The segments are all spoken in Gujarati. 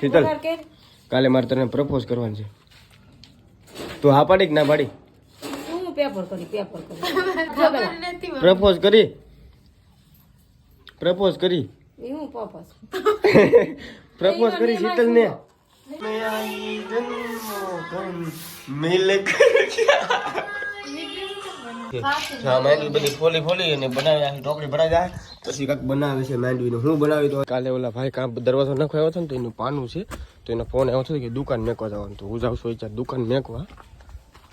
શીતલ કાલે મારે તને પ્રપોઝ કરવાનું છે. તું હા પાડી કે ના પાડી? હું પેપર કરી પેપર કરી. પ્રપોઝ કરી? પ્રપોઝ કરી? પ્રપોઝ કરી શીતલ ને હા, માંડવી બધી ફોલી ફોલી અને બનાવી ઢોકળી ભરાઈ જાય. પછી કાંઈક બનાવે છે માંડવીનું. હું બનાવી તો કાલે ઓલા ભાઈ કાં દરવાજો નાખવા આવ્યો ને તો એનું પાનું છે. તો એનો ફોન આવ્યો હતો કે દુકાન મેકવા જવાનું. તો હું જાઉં છું દુકાન મેકવા.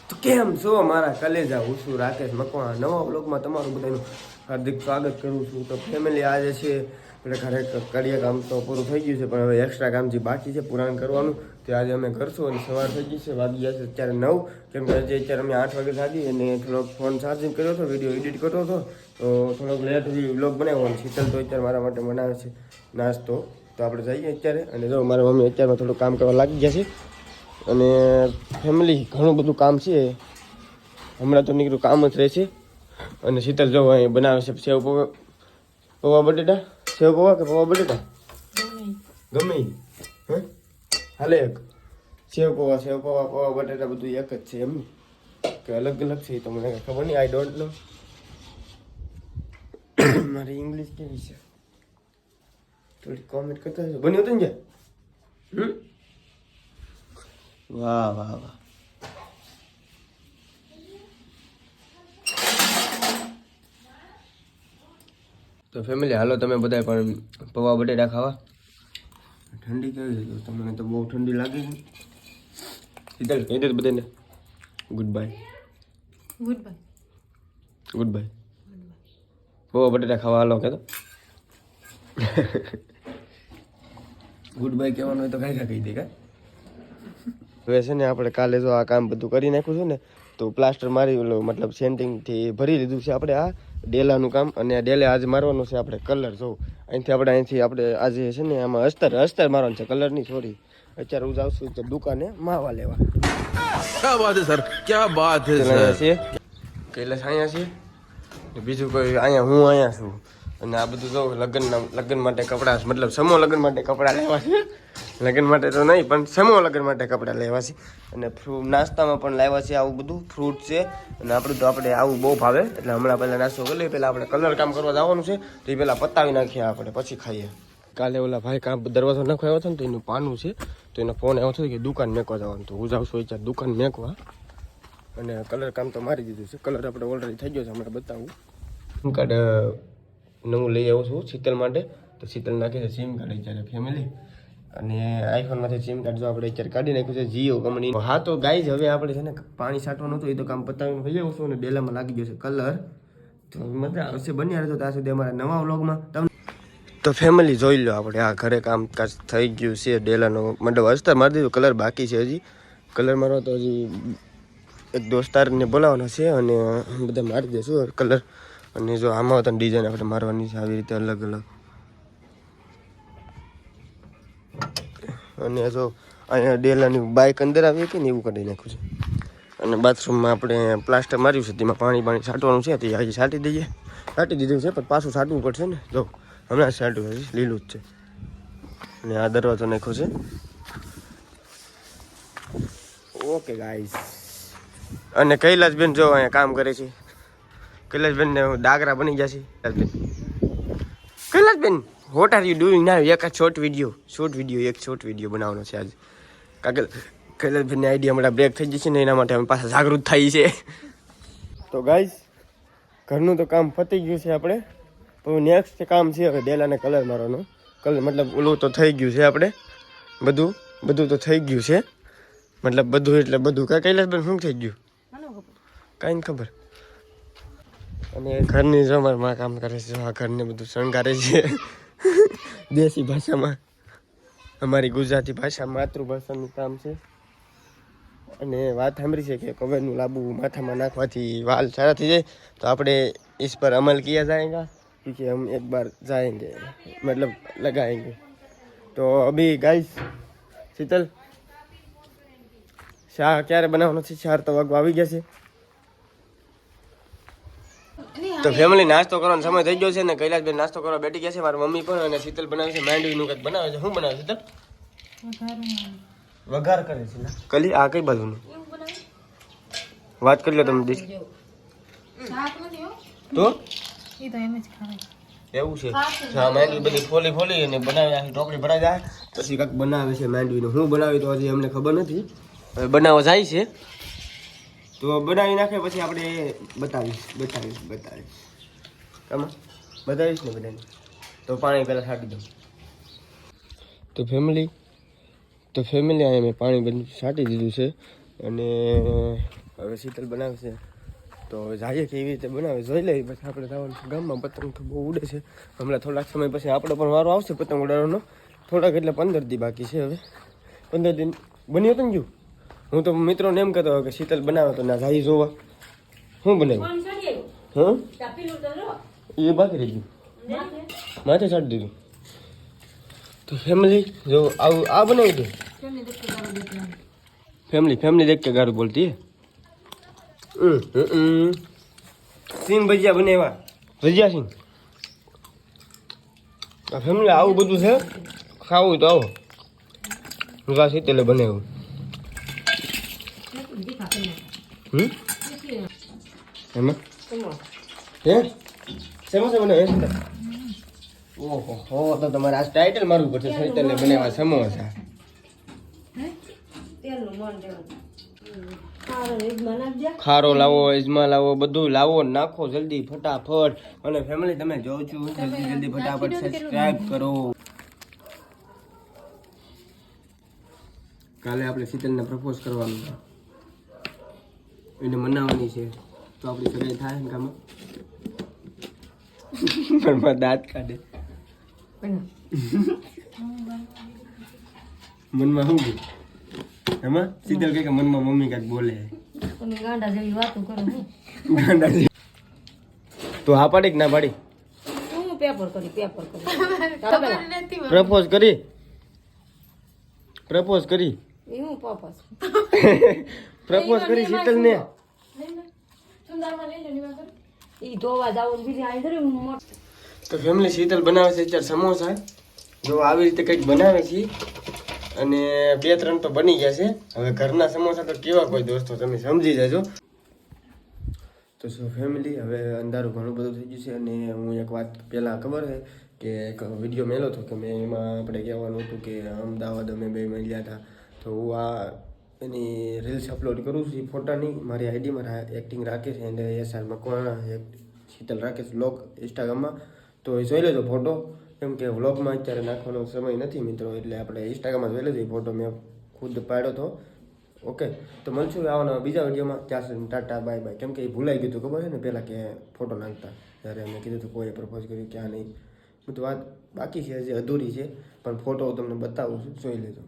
તો કેમ છો મારા કલેજા? હું છું રાકેશ મકવાણા. નવા બ્લોગમાં તમારું બધાનું હાર્દિક સ્વાગત કરું છું. તો ફેમિલી આજે છે, એટલે ખરેખર કરીએ કામ તો પૂરું થઈ ગયું છે, પણ હવે એક્સ્ટ્રા કામ જે બાકી છે પુરાણ કરવાનું. તે આજે અમે કરશું અને સવાર થઈ ગઈ છે વાગી ગયા છે અત્યારે નવ. કેમ કે આજે અત્યારે અમે આઠ વાગે જાગી અને થોડોક ફોન ચાર્જિંગ કર્યો હતો વીડિયો એડિટ કરતો હતો. તો થોડોક લેટ સુધી વ્લોગ બનાવ્યો અને શીતલ તો અત્યારે મારા માટે બનાવે છે નાસ્તો. તો આપણે જઈએ અત્યારે અને જો મારા મમ્મી અત્યારમાં થોડું કામ કરવા લાગી ગયા છે. અને ફેમિલી ઘણું બધું કામ છે. હમણાં તો નીકળ્યું કામ જ રહેશે અને શીતલ જો અહીં બનાવે છે સેવ પૌવા. પૌવા બટેટા? સેવ પૌવા કે પૌવા બટેટા? ગમે. હે? હાલે એક. સેવ પૌવા સેવ પૌવા પૌવા, બટેટા બધું એક જ છે એમ કે અલગ અલગ છે તો મને ખબર નહીં. આઈ ડોન્ટ નો મારી ઇંગ્લિશ કેવી છે? થોડી કોમેન્ટ કરતા હશો બન્યું હતું ને? હમ? વાહ વાહ વાહ. તો ફેમિલી હાલો તમે બધા પણ પૌવા, બટેટા ખાવા. ઠંડી કેવી છે તો તમને તો બહુ ઠંડી લાગે છે શીતલ કહી દે બધાને goodbye goodbye goodbye પૌવા બટેટા ખાવા હાલો કે તો ગુડ બાય કહેવાનું હોય તો કાંઈ કાંઈ કહી દે કા હવે છે ને આપણે કાલે જો આ કામ બધું કરી નાખ્યું છે ને તો પ્લાસ્ટર મારી ઓલો મતલબ સેન્ટિંગથી ભરી લીધું છે આપણે આ ડેલાનું કામ. અને આ ડેલે આજે મારવાનું છે આપણે કલર જો. અહીંથી આપણે અહીંથી આપણે આજે છે ને આમાં અસ્તર અસ્તર મારવાનું છે કલરની સોરી અત્યારે હું જાઉં છું દુકાને માવા લેવા. ક્યાં વાત છે સર? ક્યાં વાત છે કૈલાસ અહીંયા છે બીજું કોઈ અહીંયા હું અહીંયા છું. અને આ બધું જો લગ્નના લગ્ન માટે કપડાં મતલબ સમો લગ્ન માટે કપડાં લેવા છે. લગ્ન માટે તો નહીં, પણ સમૂહ લગ્ન માટે કપડાં લેવા છે. અને નાસ્તામાં પણ લાવ્યા છે આવું બધું, ફ્રૂટ છે. અને આપણું તો આપણે આવું બહુ ભાવે. એટલે હમણાં પહેલાં નાસ્તો કરી લઈએ, પહેલાં આપણે કલર કામ કરવા જવાનું છે. તો એ પહેલાં પતાવી નાખીએ આપણે, પછી ખાઈએ. કાલે ઓલા ભાઈ કામ દરવાજો નાખવા આવ્યો હતો ને તો એનું પાનું છે. તો એનો ફોન આવ્યો હતો કે દુકાન મેકવા જવાનું. તો હું જાઉં છું વિચાર દુકાન મેકવા. અને કલર કામ તો મારી દીધું છે. કલર આપણે ઓલરેડી થઈ ગયો છે, હમણાં બતાવું. કાર્ડ નવું લઈ આવું છું શીતલ માટે. તો શીતલ નાખે છે, સિમ કાર્ડ જ્યારે ફેમિલી અને આઈફોનમાંથી સિમ કાર્ડ જો આપણે અત્યારે કાઢી નાખ્યું છે, જીઓ કંપની હા, તો ગાઈઝ હવે આપણે છે ને પાણી છાંટવાનું હતું, એ તો કામ પતાવીને થઈ જવું છું અને ડેલામાં લાગી ગયો છે કલર તો મજા આવશે બન્યા રહેતો ત્યાં સુધી અમારા નવા વ્લોગમાં તમને તો ફેમિલી જોઈ લો આપણે. આ ઘરે કામકાજ થઈ ગયું છે ડેલાનો મતલબ અસ્તર મારી દીધું કલર બાકી છે હજી. કલર મારવા તો હજી એક દોસ્તારને બોલાવવાનો છે અને બધા મારી દઈશું કલર અને જો આમાં તો ડિઝાઇન આપણે મારવાની છે, આવી રીતે અલગ અલગ અને જો અહીંયા ડેલાની બાઇક અંદર આવી હતી ને એવું કરી નાખ્યું છે. અને બાથરૂમમાં આપણે પ્લાસ્ટર માર્યું છે, તેમાં પાણી પાણી છાંટવાનું છે, તે હજી છાંટી દઈએ. છાંટી દીધું છે, પણ પાછું છાંટવું પડશે ને. જો, હમણાં છાંટવું હજી લીલું જ છે. અને આ દરવાજો નાખ્યો છે. ઓકે ગાઈસ અને કૈલાસબેન જો અહીંયા કામ કરે છે. કૈલાસબેન ને ડાગરા બની જશે Kailasben. Kailasben! What are you doing ના એક શોર્ટ વીડિયો શોર્ટ વીડિયો એક શોર્ટ વીડિયો બનાવવાનો છે આજે કાગલ કૈલાસભાઈને આઈડિયા હમણાં બ્રેક થઈ જશે ને એના માટે અમે પાછા જાગૃત થઈ છે તો ગાઈસ ઘરનું તો કામ પતી ગયું છે આપણે. તો નેક્સ્ટ કામ છે હવે ડેલાને કલર મારવાનો. કલર મતલબ ઓલું તો થઈ ગયું છે આપણે. બધું બધું તો થઈ ગયું છે. મતલબ બધું એટલે બધું. કાંઈ કૈલાસભાઈ શું થઈ ગયું? કાંઈ નહીં ખબર. અને ઘરની જમરમાં કામ કરે છે આ ઘરને બધું શણગારે છે. દેશી ભાષામાં. અમારી ગુજરાતી ભાષા માતૃભાષાનું કામ છે. અને વાત સાંભળી છે કે કવરનું લાબુ માથામાં નાખવાથી વાલ સારા થઈ જાય. તો આપણે ઇસ પર અમલ કિયા જાયગા? ક્યોંકિ હમ એક બાર જાએંગે મતલબ લગાએંગે તો અભી ગાઈસ, શીતલ, શાહ ક્યારે બનાવવાનો છે? શાહ તો વાગવા આવી ગયા છે. તો ફેમિલી નાસ્તો કરવાનો સમય થઈ ગયો છે ને કૈલાસભાઈ નાસ્તો કરવા બેઠી ગયા છે. મારી મમ્મી પણ અને શીતલ બનાવે છે. માંડવીનું કંઈક બનાવે છે. શું બનાવે શીતલ વઘાર કરે છે કલી, આ કઈ બાજુનું? વાત કરી લો તમે દીશ. તો? એવું છે. હા માંડવી બધી ફોલી ફોલી અને બનાવી આખી ટોપલી ભરાઈ જાય. પછી કાંઈક બનાવે છે માંડવીનું. હું બનાવી તો હજી અમને ખબર નથી. બનાવવા જાય છે. તો બનાવી નાખે પછી આપણે બતાવીશ બતાવીશ બતાવીશ. આમાં બતાવીશ ને બધાને? તો પાણી પહેલાં છાંટી દઉં. તો ફેમિલી તો ફેમિલી અહીંયા મેં પાણી બધું છાંટી દીધું છે અને હવે શીતલ બનાવે છે તો જઈએ કેવી રીતે બનાવે, જોઈ લઈએ. પછી આપણે જવાનું ગામમાં, પતંગ તો બહુ ઉડે છે. હમણાં થોડાક સમય પછી આપણો પણ વારો આવશે પતંગ ઉડાડવાનો. થોડાક એટલે પંદર દી બાકી છે હવે. પંદર દિન બન્યું હતું ને જો હું તો મિત્રોને એમ કહેતો કે શીતલ બનાવે તો ના જાય જોવા શું બનાવ્યું હં એ બાકી ગયું માથે છાડી દીધું તો ફેમિલી જો આવું આ બનાવી દે ફેમિલી ફેમિલી દેખ કે ગારું બોલતી સીન ભજીયા બનાવ્યા ભજીયા સીન ફેમિલી આવું બધું છે ખાવું તો આવો હું આ શીતલે બનાવ્યું હમ? એમાં? હે? સમોસા બનાવે શીતલ ઓહો હો તો તમારે આ ટાઇટલ મારવું પડશે. શીતલે બનાવ્યા સમોસા. ખારો લાવો ઇજમા લાવો બધું લાવો નાખો જલ્દી ફટાફટ. અને ફેમિલી તમે જોઉં છું. જલ્દી જલ્દી ફટાફટ સબસ્ક્રાઇબ કરો. કાલે આપણે શીતલને પ્રપોઝ કરવાનું છે. એને મનાવવાની છે. તો આપણી સગાઈ થાય ને કામ ઘરમાં દાંત કાઢે. મનમાં શું ગયું એમાં શીતલ કહે કે મનમાં મમ્મી કાંઈક બોલે. ગાંડા જેવી વાતો કરો ગાંડા. તો હા પાડી કે ના પાડી? હું પેપર કરી પેપર કરી. પ્રપોઝ કરી. પ્રપોઝ કરી. હું પપ્પાસ પ્રપોઝ કરી શીતલ ને ઈ ધોવા જાવું બીજી આઈ ધરી મોટ. તો ફેમિલી શીતલ બનાવે છે અત્યારે સમોસા. જો આવી રીતે કંઈક બનાવે છે અને બે ત્રણ તો બની ગયા છે. હવે ઘરના સમોસા તો કેવા કોઈ દોસ્તો તમે સમજી જજો. તો શું ફેમિલી હવે અંધારું ઘણું બધું થઈ ગયું છે અને હું એક વાત પહેલાં ખબર છે કે એક વીડિયો મેલો હતો કે મેં એમાં આપણે કહેવાનું હતું કે અમદાવાદ અમે બે મળ્યા હતા. તો હું આ એની રીલ્સ અપલોડ કરું છું, એ ફોટાની મારી આઈડીમાં એક્ટિંગ રાખીશ એન્ડ અને S R Makwana Sheetal Rakesh vlog ઇન્સ્ટાગ્રામમાં તો એ જોઈ લેજો ફોટો કેમ કે વ્લોગમાં અત્યારે નાખવાનો સમય નથી મિત્રો, એટલે આપણે ઇન્સ્ટાગ્રામમાં જોઈ લેજો એ ફોટો મેં ખુદ પાડ્યો હતો ઓકે તો મળશું આવવાના બીજા વિડીયોમાં ત્યાં સુધી ટાટા બાય બાય કેમ કે એ ભૂલાઈ ગયું હતું, ખબર છે ને? પહેલાં કે ફોટો નાખતા. ત્યારે મેં કીધું હતું કોઈએ પ્રપોઝ કર્યું ક્યાં નહીં. બધું વાત બાકી છે, હજી અધૂરી છે. પણ ફોટો હું તમને બતાવું છું. જોઈ લેજો.